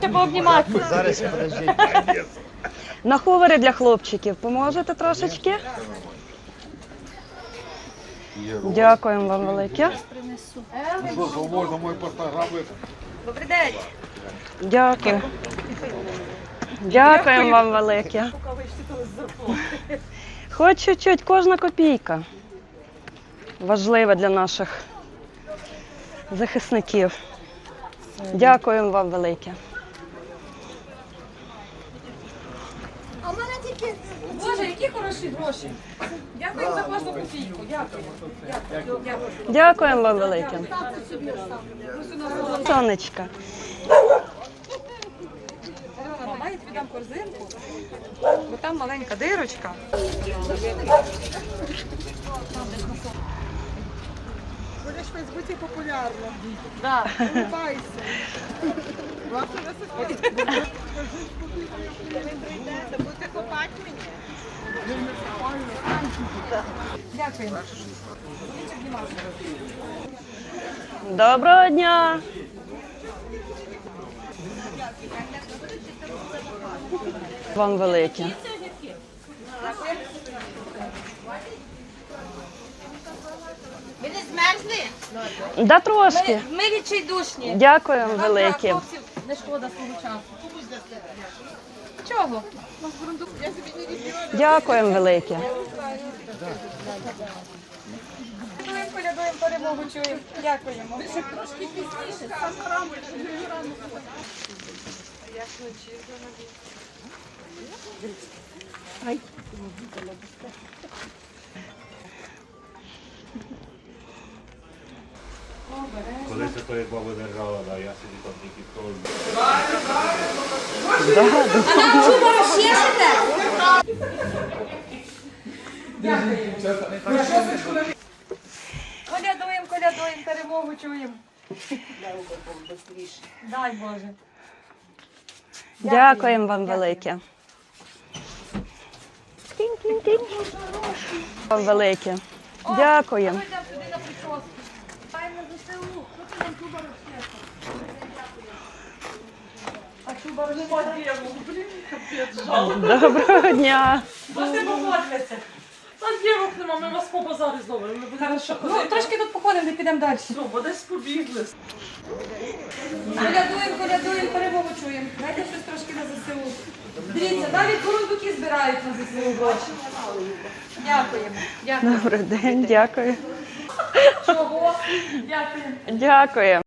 Ще пообнімати. Зараз подождіть. На хувери для хлопчиків поможете трошечки? Дякуємо вам велике. Можна мої? Добрий день. Дякую. Дякуємо вам велике. Хоч чуть-чуть, кожна копійка. Важлива для наших захисників. Дякуємо вам велике. А в мене тільки. Боже, які хороші гроші. Дякую за кожну копійку. Дякую. Дякую. Дякую. Дякуємо вам велике. Сонечка. Мама, я тобі дам корзинку, бо там маленька дирочка. Будеш в Фейсбуці популярна. Да. Улыбайся. Будете копати мені? Дякую. Доброго дня. Вам велике. Ви не змерзли? Да трошки. Ми відчайдушні. Дякуємо Нам велике. хлопців не шкода свого часу. Чого? Дякуємо велике. Колядуємо, колядуємо, перемогу чуємо. Дякуємо. Трошки пізніше. Коли це тої баби держала, да, я собі там тільки того. А нам чубо розчешете? Колядуємо, колядуємо, перемогу чуємо. Дай Боже. Дякуємо вам велике. Вам велике. Дякуємо. На ЗСУ. Що ти нам? Доброго дня. Вони помодляться. Та дівок нема, ми вас по базарі. Ми будемо. Ну, трошки тут походимо, не підемо далі. Ну, бо десь побігли. Колядуємо, колядуємо, перемогу чуємо. Дайте щось трошки на ЗСУ. Дивіться, навіть бурундуки збирають на ЗСУ. Дякуємо. Дякуємо. Добрий день, дякую. Чого? Дякую. Дякую.